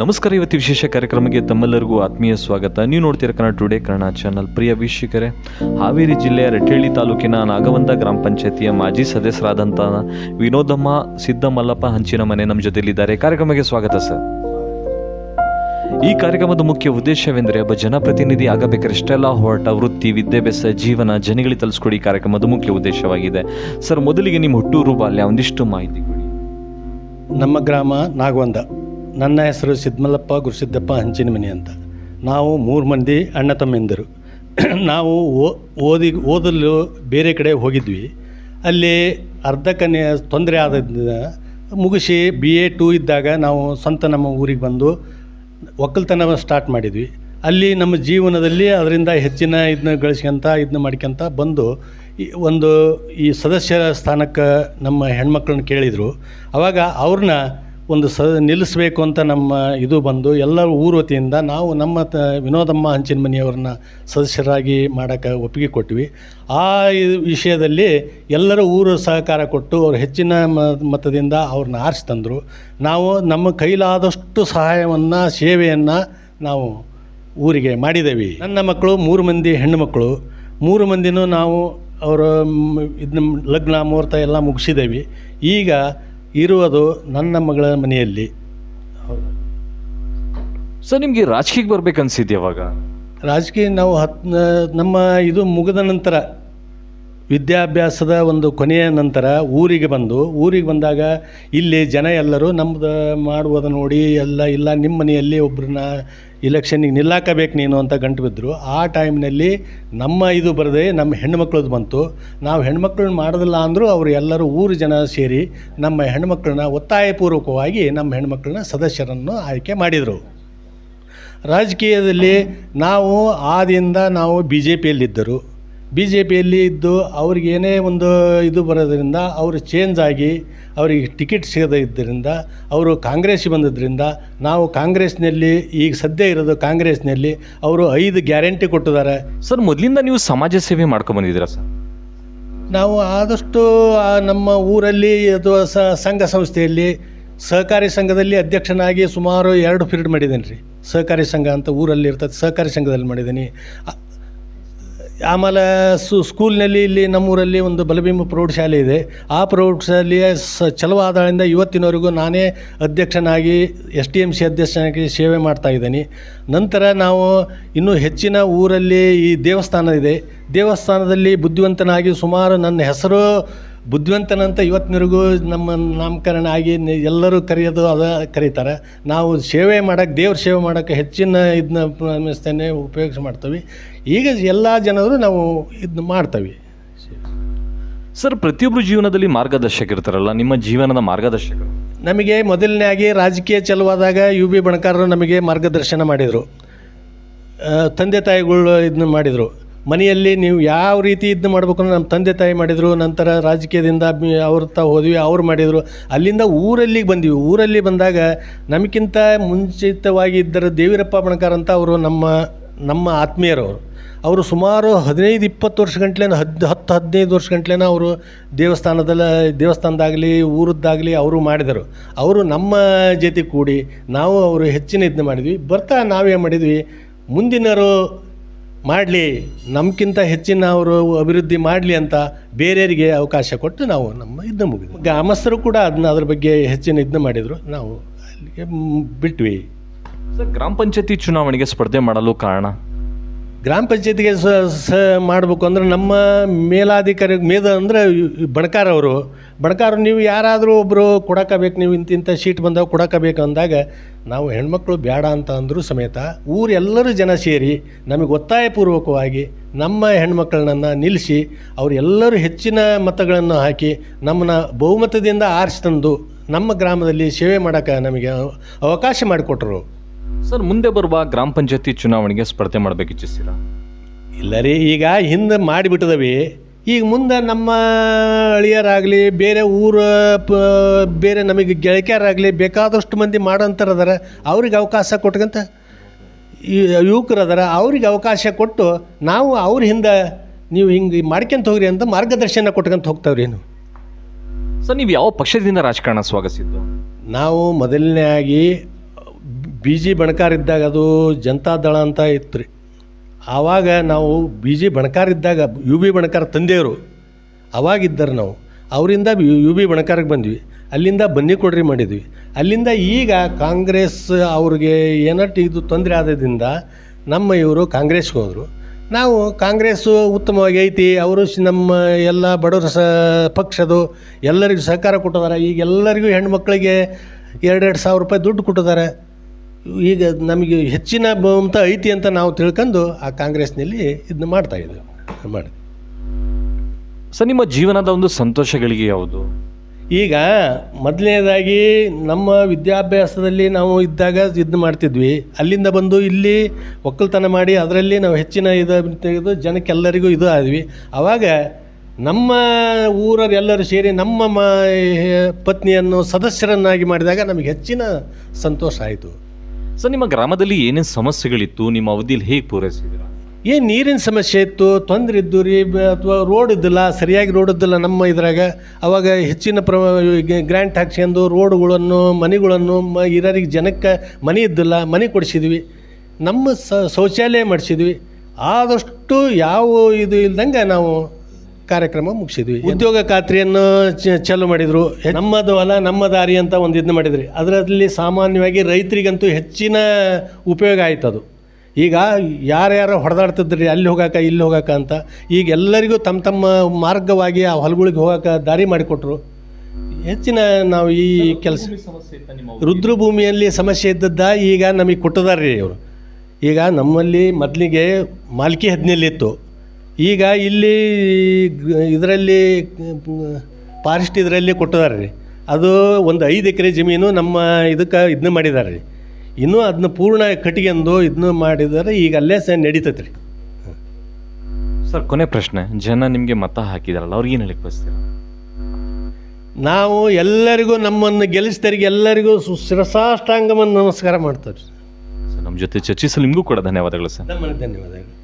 ನಮಸ್ಕಾರ, ಇವತ್ತು ವಿಶೇಷ ಕಾರ್ಯಕ್ರಮಕ್ಕೆ ತಮ್ಮೆಲ್ಲರಿಗೂ ಆತ್ಮೀಯ ಸ್ವಾಗತ. ನೀವು ನೋಡ್ತೀರ ಕನ್ನಡ ಟುಡೇ ಕನ್ನಡ ಚಾನಲ್ ಪ್ರಿಯ ವೀಕ್ಷಕರೇ, ಹಾವೇರಿ ಜಿಲ್ಲೆಯ ರಟ್ಟೇಳಿ ತಾಲೂಕಿನ ನಾಗವಂದ ಗ್ರಾಮ ಪಂಚಾಯತಿಯ ಮಾಜಿ ಸದಸ್ಯರಾದಂತಹ ವಿನೋದಮ್ಮ ಸಿದ್ದಮಲ್ಲಪ್ಪ ಹಂಚಿನ ಮನೆ ನಮ್ಮ ಜೊತೆಯಲ್ಲಿದ್ದಾರೆ. ಕಾರ್ಯಕ್ರಮಕ್ಕೆ ಸ್ವಾಗತ, ಸರ್. ಈ ಕಾರ್ಯಕ್ರಮದ ಮುಖ್ಯ ಉದ್ದೇಶವೆಂದರೆ, ಒಬ್ಬ ಜನಪ್ರತಿನಿಧಿ ಆಗಬೇಕಾದ್ರೆ ಇಷ್ಟೆಲ್ಲ ಹೋರಾಟ ವೃತ್ತಿ, ವಿದ್ಯಾಭ್ಯಾಸ, ಜೀವನ, ಜನಗಳಿಗೆ ತಲುಸ್ಕೊಡಿ ಕಾರ್ಯಕ್ರಮದ ಮುಖ್ಯ ಉದ್ದೇಶವಾಗಿದೆ. ಸರ್, ಮೊದಲಿಗೆ ನಿಮ್ಮ ಹುಟ್ಟೂರು ಬಾಲ್ಯ ಒಂದಿಷ್ಟು ಮಾಹಿತಿ ನಮ್ಮ ಗ್ರಾಮ ನಾಗವಂದ. ನನ್ನ ಹೆಸರು ಸಿದ್ಮಲ್ಲಪ್ಪ ಗುರುಸಿದ್ದಪ್ಪ ಹಂಚಿನ ಮನೆ ಅಂತ. ನಾವು ಮೂರು ಮಂದಿ ಅಣ್ಣ ತಮ್ಮಿಂದರು. ನಾವು ಓದಿ, ಓದಲು ಬೇರೆ ಕಡೆ ಹೋಗಿದ್ವಿ. ಅಲ್ಲಿ ಅರ್ಧಕ್ಕನೆ ತೊಂದರೆ ಆದ ಮುಗಿಸಿ ಬಿ ಎ ಟು ಇದ್ದಾಗ ನಾವು ಸ್ವಂತ ನಮ್ಮ ಊರಿಗೆ ಬಂದು ಒಕ್ಕಲ್ತನ ಸ್ಟಾರ್ಟ್ ಮಾಡಿದ್ವಿ. ಅಲ್ಲಿ ನಮ್ಮ ಜೀವನದಲ್ಲಿ ಅದರಿಂದ ಹೆಚ್ಚಿನ ಇದನ್ನ ಗಳಿಸ್ಕೊಂತ, ಇದನ್ನ ಮಾಡ್ಕೊಂತ ಬಂದು ಈ ಒಂದು ಈ ಸದಸ್ಯರ ಸ್ಥಾನಕ್ಕೆ ನಮ್ಮ ಹೆಣ್ಮಕ್ಳನ್ನ ಕೇಳಿದರು. ಆವಾಗ ಅವ್ರನ್ನ ಒಂದು ಸ ನಿಲ್ಲಿಸಬೇಕು ಅಂತ ನಮ್ಮ ಇದು ಬಂದು ಎಲ್ಲ ಊರ ವತಿಯಿಂದ ನಾವು ನಮ್ಮ ತ ವಿನೋದಮ್ಮ ಹಂಚಿನ ಮನೆಯವ್ರನ್ನ ಸದಸ್ಯರಾಗಿ ಮಾಡೋಕ್ಕೆ ಒಪ್ಪಿಗೆ ಕೊಟ್ವಿ. ಆ ವಿಷಯದಲ್ಲಿ ಎಲ್ಲರೂ ಊರು ಸಹಕಾರ ಕೊಟ್ಟು ಅವ್ರು ಹೆಚ್ಚಿನ ಮತದಿಂದ ಅವ್ರನ್ನ ಆರಿಸಿ ತಂದರು. ನಾವು ನಮ್ಮ ಕೈಲಾದಷ್ಟು ಸಹಾಯವನ್ನು, ಸೇವೆಯನ್ನು ನಾವು ಊರಿಗೆ ಮಾಡಿದ್ದೇವೆ ನನ್ನ ಮಕ್ಕಳು ಮೂರು ಮಂದಿ ಹೆಣ್ಣು ಮಕ್ಕಳು. ಮೂರು ಮಂದಿನೂ ನಾವು ಅವರ ಇದನ್ನ ಲಗ್ನ ಮುಹೂರ್ತ ಎಲ್ಲ ಮುಗಿಸಿದ್ದೇವೆ ಈಗ ಇರುವುದು ನನ್ನ ಮಗಳ ಮನೆಯಲ್ಲಿ. ಸರ್ ನಿಮಗೆ ರಾಜಕೀಯಕ್ಕೆ ಬರ್ಬೇಕು ಅವಾಗ? ಯಾವಾಗ ರಾಜಕೀಯ ನಾವು ಹತ್ ನಮ್ಮ ಇದು ಮುಗಿದ ನಂತರ ವಿದ್ಯಾಭ್ಯಾಸದ ಒಂದು ಕೊನೆಯ ನಂತರ ಊರಿಗೆ ಬಂದು ಊರಿಗೆ ಬಂದಾಗ ಇಲ್ಲಿ ಜನ ಎಲ್ಲರೂ ನಮ್ಮದು ಮಾಡುವುದು ನೋಡಿ ಎಲ್ಲ ಇಲ್ಲ ನಿಮ್ಮ ಮನೆಯಲ್ಲಿ ಒಬ್ಬರನ್ನ ಇಲೆಕ್ಷನ್ನಿಗೆ ನಿಲ್ಲಾಕಬೇಕು ನೀನು ಅಂತ ಗಂಟು ಬಿದ್ದರು ಆ ಟೈಮ್ನಲ್ಲಿ ನಮ್ಮ ಇದು ಬರದೆ ನಮ್ಮ ಹೆಣ್ಮಕ್ಳದ್ದು ಬಂತು. ನಾವು ಹೆಣ್ಮಕ್ಳನ್ನ ಮಾಡೋದಿಲ್ಲ ಅಂದರೂ ಅವರು ಎಲ್ಲರೂ ಊರು ಜನ ಸೇರಿ ನಮ್ಮ ಹೆಣ್ಮಕ್ಳನ್ನ ಒತ್ತಾಯಪೂರ್ವಕವಾಗಿ ನಮ್ಮ ಹೆಣ್ಮಕ್ಳನ್ನ ಸದಸ್ಯರನ್ನು ಆಯ್ಕೆ ಮಾಡಿದರು. ರಾಜಕೀಯದಲ್ಲಿ ನಾವು ಆದಿಂದ ನಾವು ಬಿ ಜೆ ಪಿಯಲ್ಲಿದ್ದರು ಬಿ ಜೆ ಪಿಯಲ್ಲಿ ಇದ್ದು ಅವ್ರಿಗೇನೇ ಒಂದು ಇದು ಬರೋದ್ರಿಂದ ಅವರು ಚೇಂಜ್ ಆಗಿ ಅವರಿಗೆ ಟಿಕೆಟ್ ಸಿಗದೇ ಇದ್ದರಿಂದ ಅವರು ಕಾಂಗ್ರೆಸ್ಸಿಗೆ ಬಂದಿದ್ದರಿಂದ ನಾವು ಕಾಂಗ್ರೆಸ್ನಲ್ಲಿ ಈಗ ಸದ್ಯ ಇರೋದು ಕಾಂಗ್ರೆಸ್ನಲ್ಲಿ ಅವರು ಐದು ಗ್ಯಾರಂಟಿ ಕೊಟ್ಟಿದ್ದಾರೆ. ಸರ್ ಮೊದಲಿಂದ ನೀವು ಸಮಾಜ ಸೇವೆ ಮಾಡ್ಕೊಂಡು ಬಂದಿದ್ದೀರಾ ಸರ್? ನಾವು ಆದಷ್ಟು ನಮ್ಮ ಊರಲ್ಲಿ ಅಥವಾ ಸ ಸಂಘ ಸಂಸ್ಥೆಯಲ್ಲಿ ಸಹಕಾರಿ ಸಂಘದಲ್ಲಿ ಅಧ್ಯಕ್ಷನಾಗಿ ಸುಮಾರು ಎರಡು ಫೀಲ್ಡ್ ಮಾಡಿದ್ದೀನಿ ರೀ. ಸಹಕಾರಿ ಸಂಘ ಅಂತ ಊರಲ್ಲಿ ಇರ್ತದೆ ಸಹಕಾರಿ ಸಂಘದಲ್ಲಿ ಮಾಡಿದ್ದೀನಿ. ಆಮೇಲೆ ಸು ಸ್ಕೂಲ್ನಲ್ಲಿ ಇಲ್ಲಿ ನಮ್ಮೂರಲ್ಲಿ ಒಂದು ಬಲಬಿಂಬ ಪ್ರೌಢಶಾಲೆ ಇದೆ. ಆ ಪ್ರೌಢಶಾಲೆಯ ಸ ಚಲವಾದಾಳಿಂದ ಇವತ್ತಿನವರೆಗೂ ನಾನೇ ಅಧ್ಯಕ್ಷನಾಗಿ, ಎಸ್ ಡಿ ಎಂ ಸಿ ಅಧ್ಯಕ್ಷನಾಗಿ ಸೇವೆ ಮಾಡ್ತಾ ಇದ್ದೀನಿ. ನಂತರ ನಾವು ಇನ್ನೂ ಹೆಚ್ಚಿನ ಊರಲ್ಲಿ ಈ ದೇವಸ್ಥಾನ ಇದೆ ದೇವಸ್ಥಾನದಲ್ಲಿ ಬುದ್ಧಿವಂತನಾಗಿ ಸುಮಾರು ನನ್ನ ಹೆಸರು ಬುದ್ಧಿವಂತನಂತ ಇವತ್ತಿನವರೆಗೂ ನಮ್ಮ ನಾಮಕರಣ ಆಗಿ ಎಲ್ಲರೂ ಕರೆಯೋದು ಅದ ಕರೀತಾರೆ. ನಾವು ಸೇವೆ ಮಾಡೋಕ್ಕೆ ದೇವ್ರ ಸೇವೆ ಮಾಡೋಕ್ಕೆ ಹೆಚ್ಚಿನ ಇದನ್ನ ಅನ್ನಿಸ್ತೇನೆ ಉಪಯೋಗಿಸಿ ಮಾಡ್ತೀವಿ. ಈಗ ಎಲ್ಲ ಜನರು ನಾವು ಇದನ್ನ ಮಾಡ್ತೀವಿ. ಸರ್ ಪ್ರತಿಯೊಬ್ಬರು ಜೀವನದಲ್ಲಿ ಮಾರ್ಗದರ್ಶಕ ಇರ್ತಾರಲ್ಲ ನಿಮ್ಮ ಜೀವನದ ಮಾರ್ಗದರ್ಶಕರು ನಮಗೆ ಮೊದಲನೇಯಾಗಿ ರಾಜಕೀಯ ಚಲುವಾದಾಗ ಯು ಬಿ ಬಣಕಾರರು ನಮಗೆ ಮಾರ್ಗದರ್ಶನ ಮಾಡಿದರು. ತಂದೆ ತಾಯಿಗಳು ಇದನ್ನ ಮಾಡಿದರು. ಮನೆಯಲ್ಲಿ ನೀವು ಯಾವ ರೀತಿ ಇದನ್ನ ಮಾಡಬೇಕು ಅಂತ ನಮ್ಮ ತಂದೆ ತಾಯಿ ಮಾಡಿದರು, ನಂತರ ರಾಜಕೀಯದಿಂದ ಅವ್ರ ತ ಹೋದ್ವಿ, ಅವ್ರು ಮಾಡಿದರು. ಅಲ್ಲಿಂದ ಊರಲ್ಲಿಗೆ ಬಂದ್ವಿ. ಊರಲ್ಲಿ ಬಂದಾಗ ನಮಗಿಂತ ಮುಂಚಿತವಾಗಿ ಇದ್ದರು ದೇವಿರಪ್ಪ ಬಣಕಾರ ಅಂತ ಅವರು ನಮ್ಮ ನಮ್ಮ ಆತ್ಮೀಯರವರು ಅವರು. ಸುಮಾರು ಹದಿನೈದು, ಇಪ್ಪತ್ತು ವರ್ಷ ಗಂಟ್ಲೇನ, ಹದ್, ಹತ್ತು, ಹದಿನೈದು ವರ್ಷ ಗಂಟ್ಲೇನ ಅವರು ದೇವಸ್ಥಾನದಲ್ಲ, ದೇವಸ್ಥಾನದಾಗಲಿ, ಊರದ್ದಾಗಲಿ ಅವರು ಮಾಡಿದರು. ಅವರು ನಮ್ಮ ಜೊತೆ ಕೂಡಿ ನಾವು ಅವರು ಹೆಚ್ಚಿನ ಇದನ್ನ ಮಾಡಿದ್ವಿ. ಬರ್ತಾ ನಾವೇನು ಮಾಡಿದ್ವಿ. ಮುಂದಿನವರು ಮಾಡಲಿ ನಮ್ಗಿಂತ ಹೆಚ್ಚಿನ ಅವರು ಅಭಿವೃದ್ಧಿ ಮಾಡಲಿ ಅಂತ ಬೇರೆಯವರಿಗೆ ಅವಕಾಶ ಕೊಟ್ಟು ನಾವು ನಮ್ಮ ಇದನ್ನ ಮುಗಿದ್ವಿ. ಗ್ರಾಮಸ್ಥರು ಕೂಡ ಅದನ್ನ ಅದ್ರ ಬಗ್ಗೆ ಹೆಚ್ಚಿನ ಇದನ್ನ ಮಾಡಿದರು. ನಾವು ಅಲ್ಲಿಗೆ ಬಿಟ್ವಿ. ಸರ್, ಗ್ರಾಮ ಪಂಚಾಯತಿ ಚುನಾವಣೆಗೆ ಸ್ಪರ್ಧೆ ಮಾಡಲು ಕಾರಣ? ಗ್ರಾಮ ಪಂಚಾಯತಿಗೆ ಸ ಸ ಮಾಡಬೇಕು ಅಂದ್ರೆ ನಮ್ಮ ಮೇಲಾಧಿಕಾರಿ, ಮೇದ ಅಂದರೆ ಬಣಕಾರ ಅವರು. ಬಣಕಾರ ನೀವು ಯಾರಾದರೂ ಒಬ್ಬರು ಕೊಡಕಬೇಕು, ನೀವು ಇಂತಿಂಥ ಶೀಟ್ ಬಂದಾಗ ಕೊಡಕಬೇಕು ಅಂದಾಗ ನಾವು ಹೆಣ್ಮಕ್ಳು ಬೇಡ ಅಂತ ಅಂದರೂ ಸಮೇತ ಊರೆಲ್ಲರೂ ಜನ ಸೇರಿ ನಮಗೆ ಒತ್ತಾಯಪೂರ್ವಕವಾಗಿ ನಮ್ಮ ಹೆಣ್ಮಕ್ಳನ್ನು ನಿಲ್ಲಿಸಿ ಅವರೆಲ್ಲರೂ ಹೆಚ್ಚಿನ ಮತಗಳನ್ನು ಹಾಕಿ ನಮ್ಮನ್ನ ಬಹುಮತದಿಂದ ಆರಿಸಿ ತಂದು ನಮ್ಮ ಗ್ರಾಮದಲ್ಲಿ ಸೇವೆ ಮಾಡೋಕ್ಕೆ ನಮಗೆ ಅವಕಾಶ ಮಾಡಿಕೊಟ್ರು. ಸರ್ ಮುಂದೆ ಬರುವ ಗ್ರಾಮ ಪಂಚಾಯತಿ ಚುನಾವಣೆಗೆ ಸ್ಪರ್ಧೆ ಮಾಡಬೇಕು ಇಚ್ಛಿಸ್ತೀರಾ? ಇಲ್ಲ ರೀ ಈಗ ಹಿಂದೆ ಮಾಡಿಬಿಟ್ಟಿದವಿ. ಈಗ ಮುಂದೆ ನಮ್ಮ ಅಳಿಯರಾಗಲಿ ಬೇರೆ ಊರ ಪ ಬೇರೆ ನಮಗೆ ಗೆಳತಿಯರಾಗಲಿ ಬೇಕಾದಷ್ಟು ಮಂದಿ ಅದಾರ ಅವ್ರಿಗೆ ಅವಕಾಶ ಕೊಟ್ಕಂತ ಯುವಕರದಾರ ಯುವಕರು ಅದಾರ ಅವ್ರಿಗೆ ಅವಕಾಶ ಕೊಟ್ಟು ನಾವು ಅವ್ರ ಹಿಂದೆ ನೀವು ಹಿಂಗೆ ಮಾಡ್ಕೊಂತ ಹೋಗ್ರಿ ಅಂತ ಮಾರ್ಗದರ್ಶನ ಕೊಟ್ಕೊಂತ ಹೋಗ್ತಾವ್ರಿ ಏನು ಸರ್ ನೀವು ಯಾವ ಪಕ್ಷದಿಂದ ರಾಜಕಾರಣ ಸ್ವಾಗತಿಸಿದ್ದು? ನಾವು ಮೊದಲನೇಯಾಗಿ ಬಿ ಜಿ ಬಣಕಾರ್ ಇದ್ದಾಗ ಅದು ಜನತಾದಳ ಅಂತ ಇತ್ತು ರೀ. ಆವಾಗ ನಾವು ಬಿ ಜಿ ಬಣಕಾರ್ ಇದ್ದಾಗ ಯು ಬಿ ಬಣಕಾರ್ ತಂದೆಯವರು ಅವಾಗಿದ್ದರು ನಾವು. ಅವರಿಂದ ಯು ಬಿ ಬಣಕಾರಕ್ಕೆ ಬಂದ್ವಿ. ಅಲ್ಲಿಂದ ಬನ್ನಿ ಕೊಡ್ರಿ ಮಾಡಿದ್ವಿ. ಅಲ್ಲಿಂದ ಈಗ ಕಾಂಗ್ರೆಸ್ ಅವ್ರಿಗೆ ಏನಟ್ಟು ಇದು ತೊಂದರೆ ಆದದಿಂದ ನಮ್ಮ ಇವರು ಕಾಂಗ್ರೆಸ್ಗೆ ಹೋದರು. ನಾವು ಕಾಂಗ್ರೆಸ್ಸು ಉತ್ತಮವಾಗಿ ಐತಿ, ಅವರು ನಮ್ಮ ಎಲ್ಲ ಬಡವರ ಸ ಪಕ್ಷದು ಎಲ್ಲರಿಗೂ ಸಹಕಾರ ಕೊಟ್ಟಿದ್ದಾರೆ. ಈಗ ಎಲ್ಲರಿಗೂ ಹೆಣ್ಮಕ್ಳಿಗೆ ಎರಡೆರಡು ಸಾವಿರ ರೂಪಾಯಿ ದುಡ್ಡು ಕೊಟ್ಟಿದ್ದಾರೆ. ಈಗ ನಮಗೆ ಹೆಚ್ಚಿನ ಬಹುಮತ ಐತಿ ಅಂತ ನಾವು ತಿಳ್ಕೊಂಡು ಆ ಕಾಂಗ್ರೆಸ್ನಲ್ಲಿ ಇದನ್ನ ಮಾಡ್ತಾ ಇದ್ದೀವಿ ಮಾಡಿ. ಸರ್ ನಿಮ್ಮ ಜೀವನದ ಒಂದು ಸಂತೋಷಗಳಿಗೆ ಯಾವುದು? ಈಗ ಮೊದಲನೇದಾಗಿ ನಮ್ಮ ವಿದ್ಯಾಭ್ಯಾಸದಲ್ಲಿ ನಾವು ಇದ್ದಾಗ ಇದು ಮಾಡ್ತಿದ್ವಿ. ಅಲ್ಲಿಂದ ಬಂದು ಇಲ್ಲಿ ಒಕ್ಕಲ್ತನ ಮಾಡಿ ಅದರಲ್ಲಿ ನಾವು ಹೆಚ್ಚಿನ ಇದು ತೆಗೆದು ಜನಕ್ಕೆಲ್ಲರಿಗೂ ಇದು ಆದ್ವಿ. ಆವಾಗ ನಮ್ಮ ಊರರೆಲ್ಲರೂ ಸೇರಿ ನಮ್ಮ ಮ ಪತ್ನಿಯನ್ನು ಸದಸ್ಯರನ್ನಾಗಿ ಮಾಡಿದಾಗ ನಮಗೆ ಹೆಚ್ಚಿನ ಸಂತೋಷ ಆಯಿತು. ಸರ್ ನಿಮ್ಮ ಗ್ರಾಮದಲ್ಲಿ ಏನೇನು ಸಮಸ್ಯೆಗಳಿತ್ತು? ನಿಮ್ಮ ಅವಧಿಯಲ್ಲಿ ಹೇಗೆ ಪೂರೈಸಿದ್ದೀರಾ? ಏನು ನೀರಿನ ಸಮಸ್ಯೆ ಇತ್ತು? ತೊಂದರೆ ಇದ್ದು ರೀ ಅಥವಾ ರೋಡ್ ಇದ್ದಿಲ್ಲ, ಸರಿಯಾಗಿ ರೋಡ್ ಇದ್ದಿಲ್ಲ ನಮ್ಮ ಇದ್ರಾಗ. ಅವಾಗ ಹೆಚ್ಚಿನ ಪ್ರ ಗ್ರ್ಯಾಂಟ್ ಹಾಕ್ಸ್ಕೊಂಡು ರೋಡ್ಗಳನ್ನು ಮನೆಗಳನ್ನು, ಮ ಇರೋರಿಗೆ ಜನಕ್ಕೆ ಮನೆ ಇದ್ದಿಲ್ಲ, ಮನೆ ಕೊಡಿಸಿದ್ವಿ. ನಮ್ಮ ಸ, ಶೌಚಾಲಯ ಮಾಡಿಸಿದ್ವಿ. ಆದಷ್ಟು ಯಾವ ಇದು ಇಲ್ದಂಗೆ ನಾವು ಕಾರ್ಯಕ್ರಮ ಮುಗಿಸಿದ್ವಿ. ಉದ್ಯೋಗ ಖಾತ್ರಿಯನ್ನು ಚಾಲು ಮಾಡಿದರು. ನಮ್ಮದು ಹೊಲ ನಮ್ಮ ದಾರಿ ಅಂತ ಒಂದು ಇದನ್ನ ಮಾಡಿದ್ರಿ. ಅದರಲ್ಲಿ ಸಾಮಾನ್ಯವಾಗಿ ರೈತರಿಗಂತೂ ಹೆಚ್ಚಿನ ಉಪಯೋಗ ಆಯ್ತು ಅದು. ಈಗ ಯಾರ್ಯಾರು ಹೊಡೆದಾಡ್ತಿದ್ರಿ ಅಲ್ಲಿ ಹೋಗಾಕ ಇಲ್ಲಿ ಹೋಗಾಕ ಅಂತ. ಈಗ ಎಲ್ಲರಿಗೂ ತಮ್ಮ ತಮ್ಮ ಮಾರ್ಗವಾಗಿ ಆ ಹೊಲಗಳಿಗೆ ಹೋಗಾಕ ದಾರಿ ಮಾಡಿಕೊಟ್ರು. ಹೆಚ್ಚಿನ ನಾವು ಈ ಕೆಲಸ ರುದ್ರಭೂಮಿಯಲ್ಲಿ ಸಮಸ್ಯೆ ಇದ್ದದ್ದ ಈಗ ನಮಗೆ ಕೊಟ್ಟದಾರ್ರಿ ಇವರು. ಈಗ ನಮ್ಮಲ್ಲಿ ಮೊದಲಿಗೆ ಮಾಲ್ಕಿ ಹದಿನೆಲ್ಲಿ ಇತ್ತು ಈಗ ಇಲ್ಲಿ ಇದರಲ್ಲಿ ಫಾರೆಸ್ಟ್ ಇದರಲ್ಲಿ ಕೊಟ್ಟಿದ್ದಾರೆ ರೀ. ಅದು ಒಂದು ಐದು ಎಕರೆ ಜಮೀನು ನಮ್ಮ ಇದಕ್ಕೆ ಇದನ್ನ ಮಾಡಿದ್ದಾರೆ ರೀ. ಇನ್ನೂ ಅದನ್ನ ಪೂರ್ಣ ಕಟ್ಟಿಗೆಂದು ಇದನ್ನ ಮಾಡಿದ್ದಾರೆ ಈಗ ಅಲ್ಲೇ ಸಹ ನಡೀತೈತೆ ರೀ. ಸರ್ ಕೊನೆ ಪ್ರಶ್ನೆ. ಜನ ನಿಮಗೆ ಮತ ಹಾಕಿದಾರಲ್ಲ ಅವ್ರಿಗೆ ಏನು ಹೇಳಿ ಬಯಸ್ತೀರ? ನಾವು ಎಲ್ಲರಿಗೂ ನಮ್ಮನ್ನು ಗೆಲ್ಲಿಸಿದರಿಗೆ ಎಲ್ಲರಿಗೂ ಸುಶ್ರಸಾಷ್ಟಾಂಗವನ್ನು ನಮಸ್ಕಾರ ಮಾಡ್ತಾರೆ ಸರ್ ನಮ್ಮ ಜೊತೆ ಚರ್ಚಿಸಲು ನಿಮಗೂ ಕೂಡ ಧನ್ಯವಾದಗಳು ಸರ್. ಧನ್ಯವಾದಗಳು.